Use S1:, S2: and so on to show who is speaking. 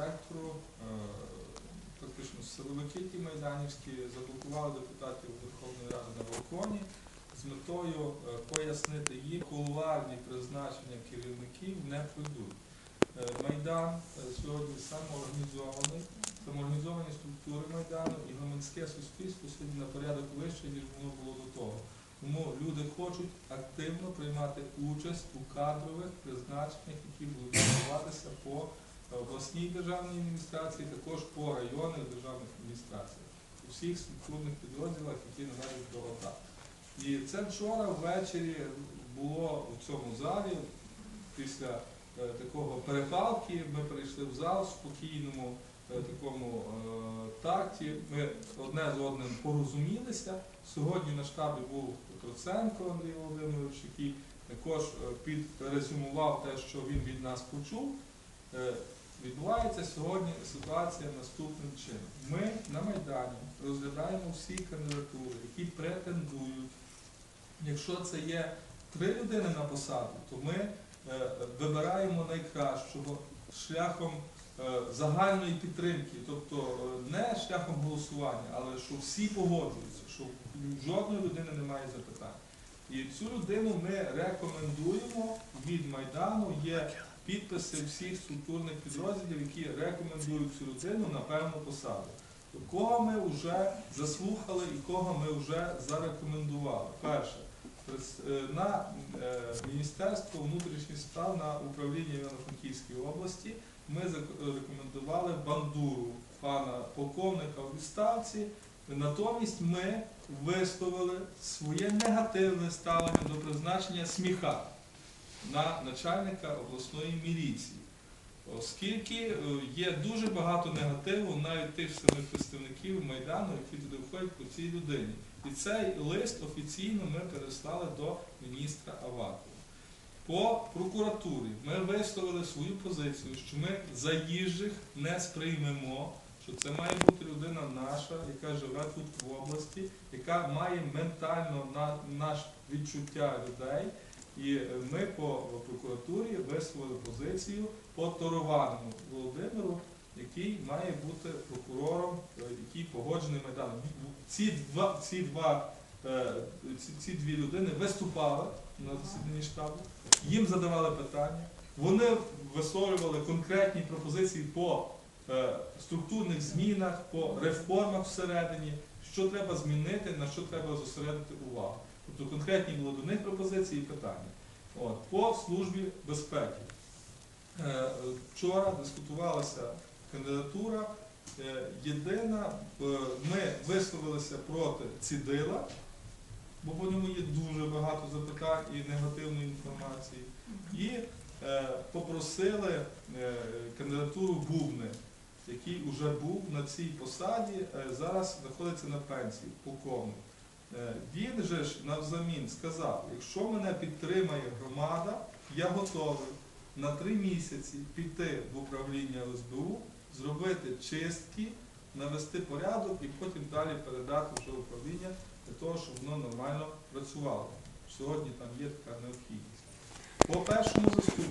S1: сектору. Е, Фактично силовики ті майданівські заблокували депутатів Верховної Ради на балконі з метою е, пояснити їм, кулуарні призначення керівників не пройдуть. Е, Майдан сьогодні самоорганізований, самоорганізовані структури Майдану і громадське суспільство сьогодні на порядок вище, ніж воно було до того. Тому люди хочуть активно приймати участь у кадрових призначеннях, які будуть відбуватися по обласній державній адміністрації, також по районних державних адміністраціях, у всіх структурних підрозділах, які належать до ОДА. І це вчора ввечері було в цьому залі після е, такого перепалки. Ми прийшли в зал в спокійному е, такому е, такті. Ми одне з одним порозумілися. Сьогодні на штабі був Троценко Андрій Володимирович, який також підрезюмував те, що він від нас почув. Відбувається сьогодні ситуація наступним чином. Ми на Майдані розглядаємо всі кандидатури, які претендують. Якщо це є три людини на посаду, то ми е, вибираємо найкращого шляхом е, загальної підтримки, тобто е, не шляхом голосування, але що всі погоджуються, що жодної людини немає запитань. І цю людину ми рекомендуємо від Майдану. Є підписи всіх структурних підрозділів, які рекомендують цю людину на певну посаду. Кого ми вже заслухали і кого ми вже зарекомендували. Перше, е, на е, Міністерство внутрішніх справ на управління Івано-Франківської області ми рекомендували бандуру пана полковника у відставці. Натомість ми висловили своє негативне ставлення до призначення сміха на начальника обласної міліції. Оскільки е, є дуже багато негативу навіть тих самих представників Майдану, які туди входять по цій людині. І цей лист офіційно ми переслали до міністра Авакова. По прокуратурі ми висловили свою позицію, що ми заїжджих не сприймемо, що це має бути людина наша, яка живе тут в області, яка має ментально на наш відчуття людей. І е, ми по прокуратурі висловили позицію по Торованому Володимиру, який має бути прокурором, е, який погоджений Майданом. Ці два, ці два е, ці, ці дві людини виступали на засіданні штабу, їм задавали питання, вони висловлювали конкретні пропозиції по структурних змінах, по реформах всередині, що треба змінити, на що треба зосередити увагу. Тобто конкретні були до них пропозиції і питання. От, по службі безпеки. Е, Вчора дискутувалася кандидатура. Е, Єдина, ми висловилися проти Цідила, бо по ньому є дуже багато запитань і негативної інформації. І е, попросили е, кандидатуру Бубни, який вже був на цій посаді, зараз знаходиться на пенсії, полковник. Е, Він же ж навзамін сказав, якщо мене підтримає громада, я готовий на три місяці піти в управління СБУ, зробити чистки, навести порядок і потім далі передати вже управління для того, щоб воно нормально працювало. Сьогодні там є така необхідність. По першому заступнику.